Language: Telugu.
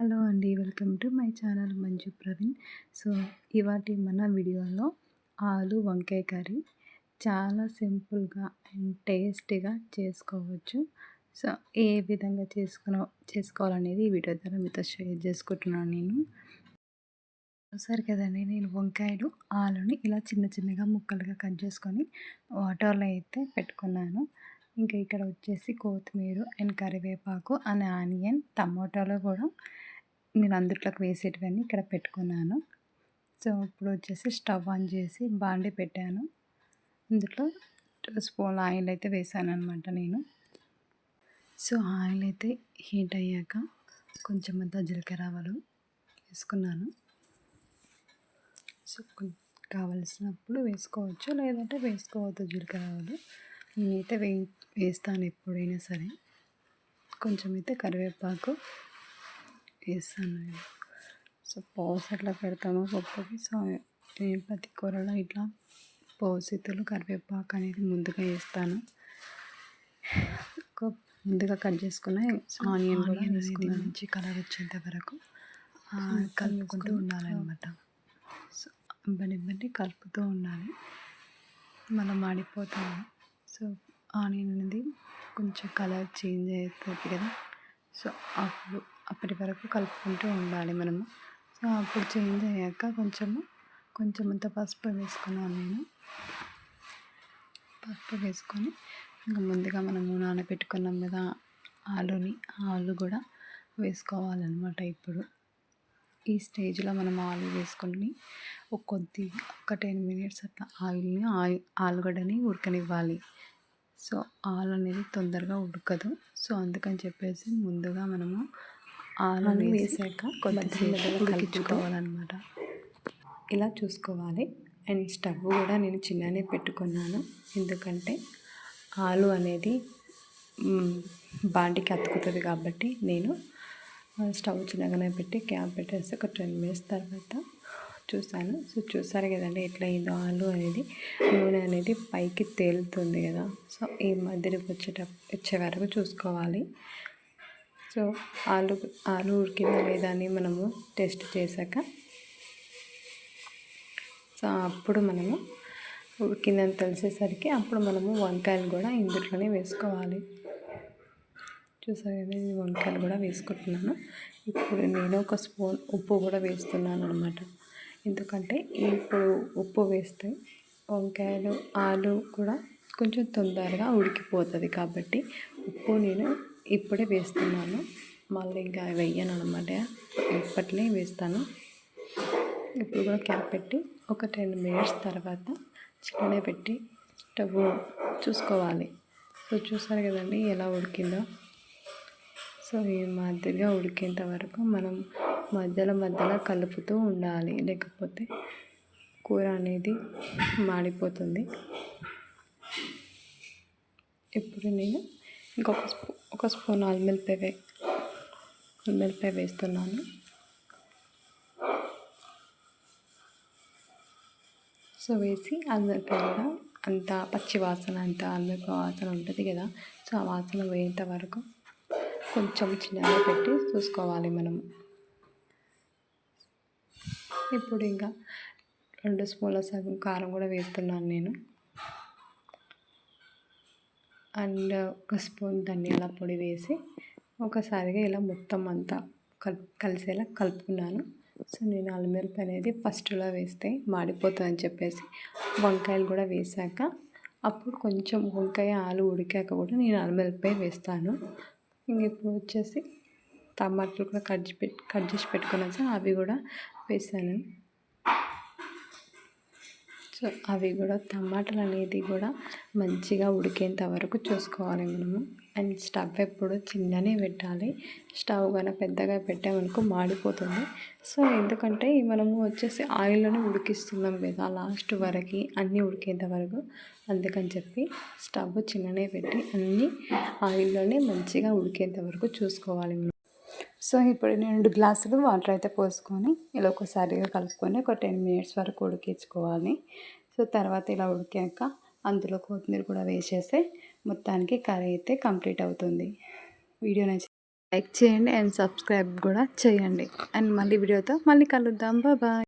హలో అండి welcome to my channel Manju Praveen. So ఇవాటి మన వీడియోలో ఆలు వంకాయ కర్రీ చాలా సింపుల్గా అండ్ టేస్టీగా చేసుకోవచ్చు. సో ఏ విధంగా చేసుకున్న చేసుకోవాలనేది ఈ వీడియో ద్వారా మీతో షేర్ చేసుకుంటున్నాను నేను. సరే కదండి నేను వంకాయలు ఆలుని ఇలా చిన్న చిన్నగా ముక్కలుగా కట్ చేసుకొని వాటర్లో అయితే పెట్టుకున్నాను. ఇంకా ఇక్కడ వచ్చేసి కొత్తిమీర అండ్ కరివేపాకు అండ్ ఆనియన్ టమోటాలో కూడా నేను అందుట్లోకి వేసేటివన్నీ ఇక్కడ పెట్టుకున్నాను. సో ఇప్పుడు వచ్చేసి స్టవ్ ఆన్ చేసి బాండి పెట్టాను. అందులో టూ స్పూన్ ఆయిల్ అయితే వేసాను అనమాట నేను. సో ఆయిల్ అయితే హీట్ అయ్యాక కొంచెం అంతా జీలకర్ర ఆవాలు వేసుకున్నాను. సో కావలసినప్పుడు వేసుకోవచ్చు లేదంటే వేసుకోవద్దు జీలకర్ర ఆవాలు. నేనైతే వే వేస్తాను ఎప్పుడైనా సరే. కొంచెం అయితే కరివేపాకు వేస్తాను సో పోస్ ఎట్లా పెడతామో పప్పుకి సో నేను ప్రతి కూరలో ఇట్లా పోసితులు కరివేపాకు అనేది ముందుగా వేస్తాను. ముందుగా కట్ చేసుకున్న ఆనియన్ కూడా వేసుకున్న మంచి కలర్ వచ్చేంత వరకు కలుపుకుంటూ ఉండాలన్నమాట. సో ఇబ్బంది ఇబ్బంది కలుపుతూ ఉండాలి. మనం మాడిపోతాము సో ఆనియన్ అనేది కొంచెం కలర్ చేంజ్ అవుతుంది కదా. సో అప్పుడు అప్పటి వరకు కలుపుకుంటూ ఉండాలి మనము. సో అప్పుడు చేంజ్ అయ్యాక కొంచెము కొంచెం అంత పసుపు వేసుకున్నాను నేను. పసుపు వేసుకొని ఇంకా ముందుగా మనము నానబెట్టుకున్నాం కదా ఆలుని ఆలు కూడా వేసుకోవాలన్నమాట ఇప్పుడు. ఈ స్టేజ్లో మనం ఆలు వేసుకొని ఒక కొద్ది ఒక టెన్ మినిట్స్ అట్లా ఆయిల్ని ఆయిల్ ఆలుగడ్డని ఉడకనివ్వాలి. సో ఆలు అనేది తొందరగా ఉడకదు. సో అందుకని చెప్పేసి ముందుగా మనము ఆలు వేసాక కొద్దిసేపు ఉడికించుకోవాలన్నమాట. ఇలా చూసుకోవాలి. అండ్ స్టవ్ కూడా నేను చిన్ననే పెట్టుకున్నాను. ఎందుకంటే ఆలు అనేది బాండికి అతుకుతుంది కాబట్టి నేను స్టవ్ చిన్నగానే పెట్టి క్యాప్ పెట్టేసి ఒక టెన్ మినిట్స్ తర్వాత చూసాను. సో చూసారు కదండి ఎట్లా అయిందో ఆలు అనేది. నూనె అనేది పైకి తేలుతుంది కదా. సో ఈ మధ్యలోకి వచ్చేట వచ్చే వరకు చూసుకోవాలి. సో ఆలు ఆలు ఉడికిందా లేదా అని మనము టెస్ట్ చేశాక సో అప్పుడు మనము ఉడికిందని తెలిసేసరికి అప్పుడు మనము వంకాయలు కూడా ఇందులోనే వేసుకోవాలి. చూసారు కదా ఇది వంకాయలు కూడా వేసుకుంటున్నాను. ఇప్పుడు నేను ఒక స్పూన్ ఉప్పు కూడా వేస్తున్నాను అనమాట ఎందుకంటే ఇప్పుడు ఉప్పు వేస్తే వంకాయలు ఆలు కూడా కొంచెం తొందరగా ఉడికిపోతుంది కాబట్టి ఉప్పు నేను ఇప్పుడే వేస్తున్నాను. మళ్ళీ ఇంకా వెయ్యను అనమాట ఇప్పట్లే వేస్తాను. ఇప్పుడు కూడా క్యాప్ పెట్టి ఒక టెన్ మినిట్స్ తర్వాత చికెనే పెట్టి స్టవ్ చూసుకోవాలి. సో చూసారు కదండి ఎలా ఉడికిందో. సో ఈ మాదిరిగా ఉడికేంత వరకు మనం మధ్యలో మధ్యలో కలుపుతూ ఉండాలి. లేకపోతే కూర అనేది మాడిపోతుంది. ఇప్పుడు నేను ఇంకొక స్పూ ఒక స్పూన్ అల్మిల్పాయ వే అల్మిల్పాయ వేస్తున్నాను సో వేసి అల్మిల్పాయ కూడా అంత పచ్చి వాసన అంత అల్మిల్పాయ వాసన ఉంటుంది కదా. సో ఆ వాసన పోయేంత వరకు కొంచెం చిన్నగా పెట్టి చూసుకోవాలి మనం. ఇప్పుడు ఇంకా రెండు స్పూన్ల సగం కారం కూడా వేస్తున్నాను నేను. అండ్ ఒక స్పూన్ ధనియాల పొడి వేసి ఒకసారిగా ఇలా మొత్తం అంతా కల్ కలిసేలా కలుపుకున్నాను. సో నేను అల్లిమిరప అనేది ఫస్ట్లో వేస్తే మాడిపోతుందని చెప్పేసి వంకాయలు కూడా వేసాక అప్పుడు కొంచెం వంకాయ ఆలు ఉడికాక కూడా నేను అల్లిమిరపకాయ వేస్తాను. ఇంక ఇప్పుడు వచ్చేసి టమాటాలు కూడా కట్ పెట్టి కట్ చేసి పెట్టుకున్నాను అవి కూడా వేసాను. సో అవి కూడా టమాటాలు అనేది కూడా మంచిగా ఉడికేంత వరకు చూసుకోవాలి మనము. అండ్ స్టవ్ ఎప్పుడు చిన్ననే పెట్టాలి. స్టవ్ కన్నా పెద్దగా పెట్టామనుకో మాడిపోతుంది. సో ఎందుకంటే మనము వచ్చేసి ఆయిల్లోనే ఉడికిస్తున్నాం కదా లాస్ట్ వరకు అన్నీ ఉడికేంత వరకు. అందుకని చెప్పి స్టవ్ చిన్ననే పెట్టి అన్నీ ఆయిల్లోనే మంచిగా ఉడికేంత వరకు చూసుకోవాలి మనం. సో ఇప్పుడు నేను రెండు గ్లాసులు వాటర్ అయితే పోసుకొని ఇలా ఒకసారిగా కలుపుకొని ఒక టెన్ మినిట్స్ వరకు ఉడికించుకోవాలి. సో తర్వాత ఇలా ఉడికాక అందులో కొత్తిమీర కూడా వేసేస్తే మొత్తానికి కర్రీ అయితే కంప్లీట్ అవుతుంది. వీడియో నచ్చి లైక్ చేయండి అండ్ సబ్స్క్రైబ్ కూడా చేయండి. అండ్ మళ్ళీ వీడియోతో మళ్ళీ కలుద్దాం. బాయ్.